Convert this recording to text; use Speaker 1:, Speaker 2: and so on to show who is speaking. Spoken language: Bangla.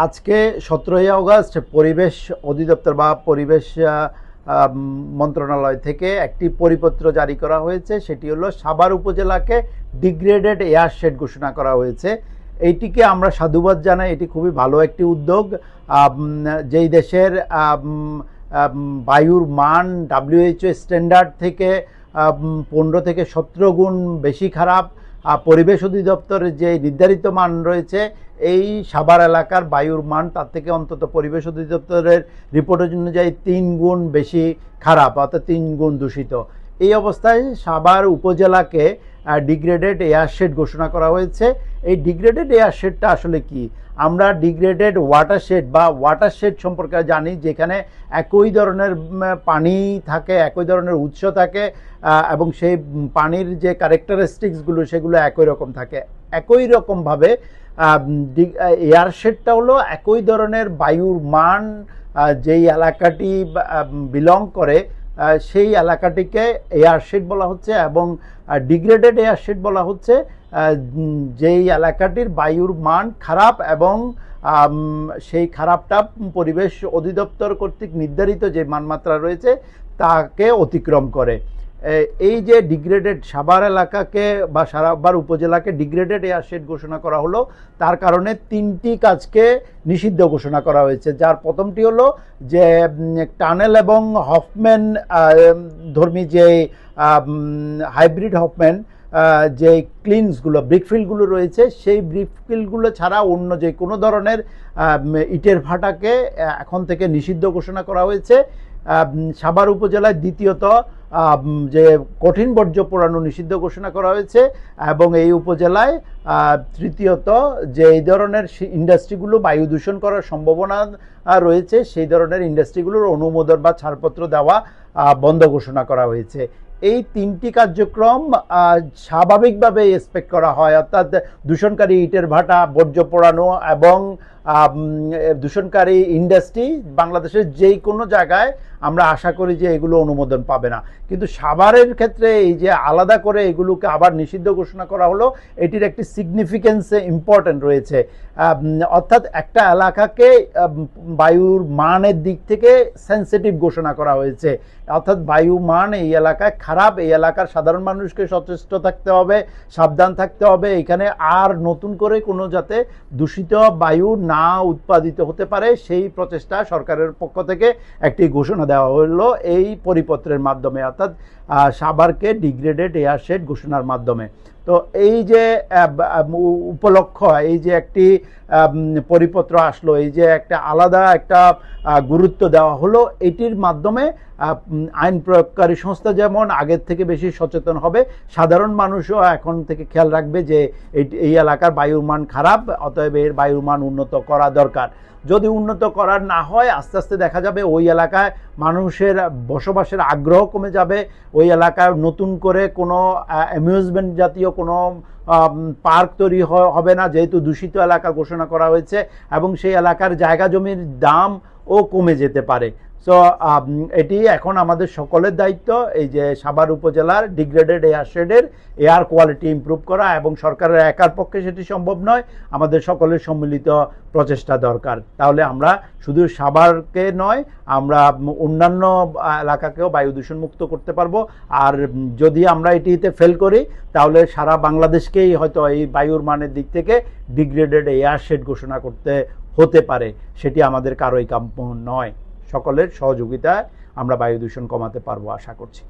Speaker 1: আজকে সতেরোই আগস্ট পরিবেশ অধিদপ্তর বা পরিবেশ মন্ত্রণালয় থেকে একটি পরিপত্র জারি করা হয়েছে। সেটি হলো সাভার উপজেলাকে ডিগ্রেডেড এয়ারশেড ঘোষণা করা হয়েছে। এইটিকে আমরা সাধুবাদ জানাই। এটি খুবই ভালো একটি উদ্যোগ। যেই দেশের বায়ুর মান ডাব্লিউএইচও স্ট্যান্ডার্ড থেকে পনেরো থেকে সতেরো গুণ বেশি খারাপ। পরিবেশ অধিদপ্তরের যে নির্ধারিত মান রয়েছে, এই সাভার এলাকার বায়ুর মান, তার থেকে অন্তত পরিবেশ অধিদপ্তরের রিপোর্টের অনুযায়ী তিন গুণ বেশি খারাপ, অর্থাৎ তিন গুণ দূষিত। এই অবস্থায় সাভার উপজেলাকে ডিগ্রেডেড এয়ারশেড ঘোষণা করা হয়েছে। এই ডিগ্রেডেড এয়ারশেডটা আসলে কি? আমরা ডিগ্রেডেড ওয়াটারশেড বা ওয়াটারশেড সম্পর্কে জানি, যেখানে একই ধরনের পানি থাকে, একই ধরনের উৎস থাকে এবং সেই পানির যে ক্যারেক্টারিস্টিক্সগুলো সেগুলো একই রকম থাকে। একই রকমভাবে এয়ারশেডটা হলো একই ধরনের বায়ুর মান যেই এলাকাটি বিলং করে সেই এলাকাটিকে এয়ারশেড বলা হচ্ছে এবং ডিগ্রেডেড এয়ারশিট বলা হচ্ছে যেই এলাকাটির বায়ুর মান খারাপ এবং সেই খারাপটা পরিবেশ অধিদপ্তর কর্তৃক নির্ধারিত যে মানমাত্রা রয়েছে, তাকে অতিক্রম করে। এই যে ডিগ্রেডেড সাভার এলাকাকে বা সারাবার উপজেলাকে ডিগ্রেডেড এয়ারশেড ঘোষণা করা হলো, তার কারণে তিনটি কাজকে নিষিদ্ধ ঘোষণা করা হয়েছে। যার প্রথমটি হলো যে টানেল এবং হফম্যান ধর্মী যে হাইব্রিড হফম্যান যে ক্লিনসগুলো ব্রিকফিল্ডগুলো রয়েছে, সেই ব্রিকফিল্ডগুলো ছাড়া অন্য যে কোনো ধরনের ইটের ভাটাকে এখন থেকে নিষিদ্ধ ঘোষণা করা হয়েছে। সাভার উপজেলায় দ্বিতীয়ত যে কঠিন বর্জ্য পোড়ানো নিষিদ্ধ ঘোষণা করা হয়েছে এবং এই উপজেলায় তৃতীয়ত যে এই ধরনের ইন্ডাস্ট্রিগুলো বায়ু দূষণ করার সম্ভাবনা রয়েছে, সেই ধরনের ইন্ডাস্ট্রিগুলোর অনুমোদন বা ছাড়পত্র দেওয়া বন্ধ ঘোষণা করা হয়েছে। এই তিনটি কার্যক্রম স্বাভাবিকভাবে এক্সপেক্ট করা হয়, অর্থাৎ দূষণকারী ইটের ভাটা, বর্জ্য পোড়ানো এবং দূষণকারী ইন্ডাস্ট্রি বাংলাদেশের যেই কোনো জায়গায় আমরা আশা করি যে এগুলো অনুমোদন পাবে না। কিন্তু সাভারের ক্ষেত্রে এই যে আলাদা করে এগুলোকে আবার নিষিদ্ধ ঘোষণা করা হলো, এটির একটি সিগনিফিকেন্স ইম্পর্টেন্ট রয়েছে। অর্থাৎ একটা এলাকাকে বায়ুর মানের দিক থেকে সেন্সিটিভ ঘোষণা করা হয়েছে। অর্থাৎ বায়ু মান এই এলাকায় খারাপ, এই এলাকার সাধারণ মানুষকে সচেষ্ট থাকতে হবে, সাবধান থাকতে হবে। এখানে আর নতুন করে কোনো যাতে দূষিত বায়ু না উৎপাদিত হতে পারে, সেই প্রচেষ্টা সরকারের পক্ষ থেকে একটি ঘোষণা দেওয়া হলো এই পরিপত্রের মাধ্যমে, অর্থাৎ সাভারকে ডিগ্রেডেড এয়ারশেড ঘোষণার মাধ্যমে। তো এই যে উপলক্ষ, এই যে একটি পরিপত্র আসলো, এই যে একটা আলাদা একটা গুরুত্ব দেওয়া হলো, এটির মাধ্যমে আইন প্রয়োগকারী সংস্থা যেমন আগের থেকে বেশি সচেতন হবে, সাধারণ মানুষও এখন থেকে খেয়াল রাখবে যে এই এলাকার বায়ুর মান খারাপ, অতএব এর বায়ুর মান উন্নত করা দরকার। যদি উন্নত করার না হয়, আস্তে আস্তে দেখা যাবে ওই এলাকায় মানুষের বসবাসের আগ্রহ কমে যাবে, ওই এলাকায় নতুন করে কোনো অ্যামিউজমেন্ট জাতীয় কোনো পার্ক তৈরি হবে না, যেহেতু দূষিত এলাকা ঘোষণা করা হয়েছে এবং সেই এলাকার জায়গা জমির দাম ও কমে যেতে পারে। সো এটি এখন আমাদের সকলের দায়িত্ব, এই যে সাভার উপজেলার ডিগ্রেডেড এয়ারশেডের এয়ার কোয়ালিটি ইমপ্রুভ করা এবং সরকারের একার পক্ষে সেটি সম্ভব নয়, আমাদের সকলের সম্মিলিত প্রচেষ্টা দরকার। তাহলে আমরা শুধু সাভারকে নয়, আমরা অন্যান্য এলাকাকেও বায়ু দূষণ মুক্ত করতে পারব। আর যদি আমরা এটিতে ফেল করি, তাহলে সারা বাংলাদেশকেই হয়তো এই বায়ুর মানের দিক থেকে ডিগ্রেডেড এয়ারশেড ঘোষণা করতে হতে পারে, সেটি আমাদের কারোই কাম্য নয়। সকলের সহযোগিতায় আমরা বায়ু দূষণ কমাতে পারব আশা করছি।